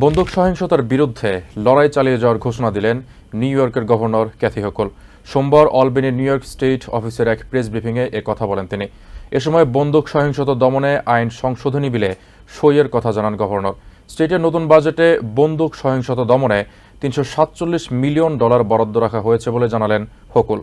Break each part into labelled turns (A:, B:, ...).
A: বন্দুক সহিংসতার বিরুদ্ধে লড়াই চালিয়ে যাওয়ার ঘোষণা দিলেন নিউ ইয়র্কের গভর্নর ক্যাথি হকল। সোমবার অলবেনি নিউ ইয়র্ক স্টেট অফিসের এক প্রেস ব্রিফিংয়ে এ কথা বলেন তিনি। এ সময় বন্দুক সহিংসতা দমনে আইন সংশোধনী বিলে সইয়ের কথা জানান গভর্নর। স্টেটের নতুন বাজেটে বন্দুক সহিংসতা দমনে তিনশো সাতচল্লিশ মিলিয়ন ডলার বরাদ্দ রাখা হয়েছে বলে জানালেন হকুল।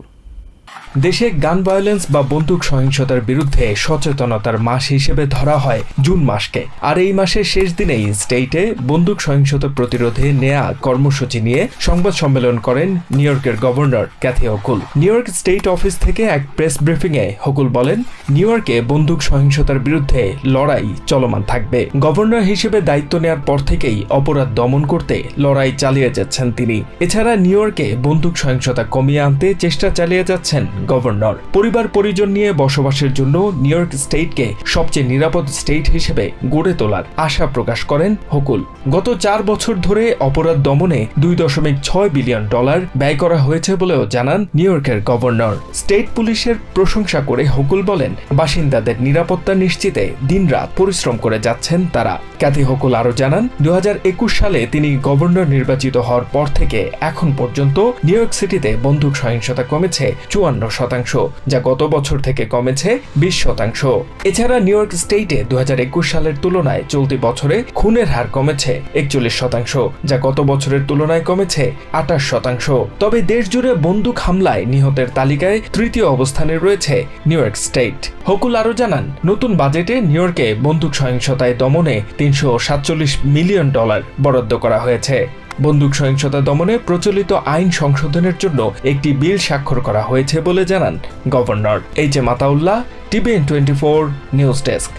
B: দেশে গান ভায়োলেন্স বা বন্দুক সহিংসতার বিরুদ্ধে সচেতনতার মাস হিসেবে ধরা হয় জুন মাসকে। আর এই মাসের শেষ দিনেই স্টেটে বন্দুক সহিংসতা প্রতিরোধে নেয়া কর্মসূচি নিয়ে সংবাদ সম্মেলন করেন নিউ ইয়র্কের governor Kathy Hochul. New York State office থেকে এক প্রেস ব্রিফিংয়ে হকুল বলেন, নিউ ইয়র্কে বন্দুক সহিংসতার বিরুদ্ধে লড়াই চলমান থাকবে। গভর্নর হিসেবে দায়িত্ব নেওয়ার পর থেকেই অপরাধ দমন করতে লড়াই চালিয়ে যাচ্ছেন তিনি। এছাড়া নিউ ইয়র্কে বন্দুক সহিংসতা কমিয়ে আনতে চেষ্টা চালিয়ে যাচ্ছেন গভর্নর। পরিবার পরিজন নিয়ে বসবাসের জন্য নিউ ইয়র্ক স্টেটকে সবচেয়ে নিরাপদ স্টেট হিসেবে গড়ে তোলার আশা প্রকাশ করেন হকুল। গত চার বছর ধরে অপরাধ দমনে দুই দশমিক ছয় বিলিয়ন ডলার ব্যয় করা হয়েছে বলেও জানান নিউ ইয়র্কের গভর্নর। স্টেট পুলিশের প্রশংসা করে হকুল বলেন, বাসিন্দাদের নিরাপত্তা নিশ্চিতে দিনরাত পরিশ্রম করে যাচ্ছেন তারা। ক্যাথি হকুল আরও জানান দু হাজার একুশ সালে তিনি গভর্নর নির্বাচিত হওয়ার পর থেকে এখন পর্যন্ত নিউ ইয়র্ক সিটিতে বন্দুক সহিংসতা কমেছে চুয়ান্ন শতাংশ, যা গত বছর থেকে কমেছে বিশ শতাংশ। এছাড়া নিউ ইয়র্ক স্টেটে দু সালের তুলনায় চলতি বছরে খুনের হার কমেছে একচল্লিশ শতাংশ, যা গত বছরের তুলনায় কমেছে আঠাশ শতাংশ। তবে দেশ জুড়ে বন্দুক হামলায় নিহতের তালিকায় তৃতীয় অবস্থানে রয়েছে নিউ ইয়র্ক স্টেট। হকুল আরও জানান, নতুন বাজেটে নিউ ইয়র্কে বন্দুক সহিংসতায় দমনে তিনশো সাতচল্লিশ মিলিয়ন ডলার বরাদ্দ করা হয়েছে। বন্দুক সহিংসতা দমনে প্রচলিত আইন সংশোধনের জন্য একটি বিল স্বাক্ষর করা হয়েছে বলে জানান governor. H A Mataullah, TVN twenty four news desk.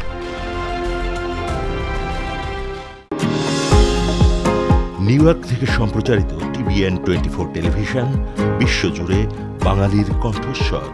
C: New York থেকে সম্প্রচারিত টিভিএন টোয়েন্টি ফোর টেলিভিশন, বিশ্বজুড়ে বাঙালির কণ্ঠস্বর।